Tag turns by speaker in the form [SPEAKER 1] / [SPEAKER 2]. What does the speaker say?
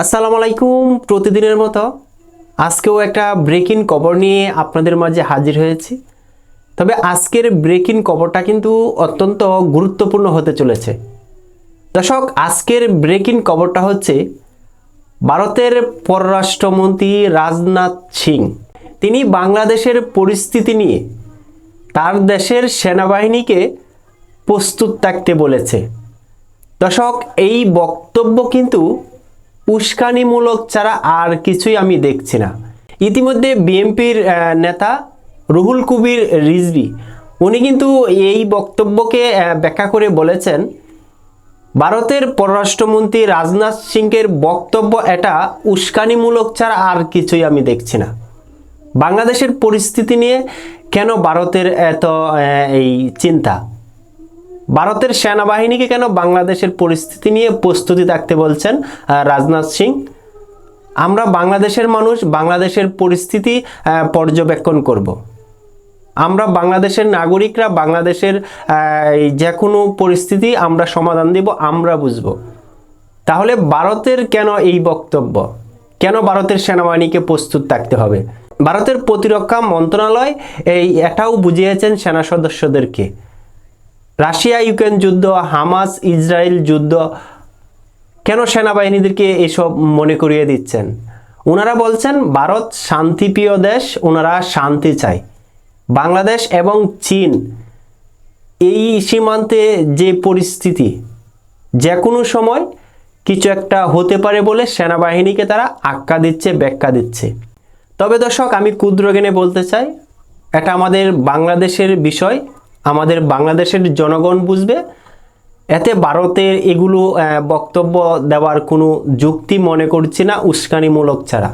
[SPEAKER 1] আসসালামু আলাইকুম প্রতিদিনের মতো। আজকেও একটা ব্রেকিং কবর নিয়ে আপনাদের মাঝে হাজির হয়েছি। তবে আজকের ব্রেকিং কবরটা কিন্তু অত্যন্ত গুরুত্বপূর্ণ হতে চলেছে। দর্শক, আজকের ব্রেকিং কবরটা হচ্ছে ভারতের পররাষ্ট্রমন্ত্রী রাজনাথ সিং। তিনি বাংলাদেশের পরিস্থিতি নিয়ে তার দেশের সেনাবাহিনীকে প্রস্তুত থাকতে বলেছে। দর্শক, এই বক্তব্য কিন্তু উস্কানিমূলক ছাড়া আর কিছুই আমি দেখছি না। ইতিমধ্যে বিএনপির নেতা রুহুল কবির রিজভি, উনি কিন্তু এই বক্তব্যকে ব্যাখ্যা করে বলেছেন, ভারতের পররাষ্ট্রমন্ত্রী রাজনাথ সিংয়ের বক্তব্য এটা উস্কানিমূলক ছাড়া আর কিছুই আমি দেখছি না। বাংলাদেশের পরিস্থিতি নিয়ে কেন ভারতের এত এই চিন্তা? ভারতের সেনাবাহিনীকে কেন বাংলাদেশের পরিস্থিতি নিয়ে প্রস্তুতি থাকতে বলছেন রাজনাথ সিং? আমরা বাংলাদেশের মানুষ, বাংলাদেশের পরিস্থিতি পর্যবেক্ষণ করব। আমরা বাংলাদেশের নাগরিকরা, বাংলাদেশের যে কোনো পরিস্থিতি আমরা সমাধান দিব, আমরা বুঝব। তাহলে ভারতের কেন এই বক্তব্য? কেন ভারতের সেনাবাহিনীকে প্রস্তুত থাকতে হবে? ভারতের প্রতিরক্ষা মন্ত্রণালয় এই এটাও বুঝিয়েছেন সেনা সদস্যদেরকে। রাশিয়া ইউক্রেন যুদ্ধ, হামাস ইসরায়েল যুদ্ধ, কেন সেনাবাহিনীদেরকে এসব মনে করিয়ে দিচ্ছেন? ওনারা বলছেন, ভারত শান্তিপ্রিয় দেশ ওনারা শান্তি চায়। বাংলাদেশ এবং চীন এই সীমান্তে যে পরিস্থিতি যে কোনো সময় কিছু একটা হতে পারে বলে সেনাবাহিনীকে তারা আক্কা দিচ্ছে, ব্যাখ্যা দিচ্ছে। তবে দর্শক, আমি ক্ষুদ্র বলতে চাই, এটা আমাদের বাংলাদেশের বিষয়। আমাদের বাংলাদেশের জনগণ বুঝবে। এতে ভারতের এগুলো বক্তব্য দেওয়ার কোনো যুক্তি মনে করছি না, উস্কানিমূলক ছাড়া।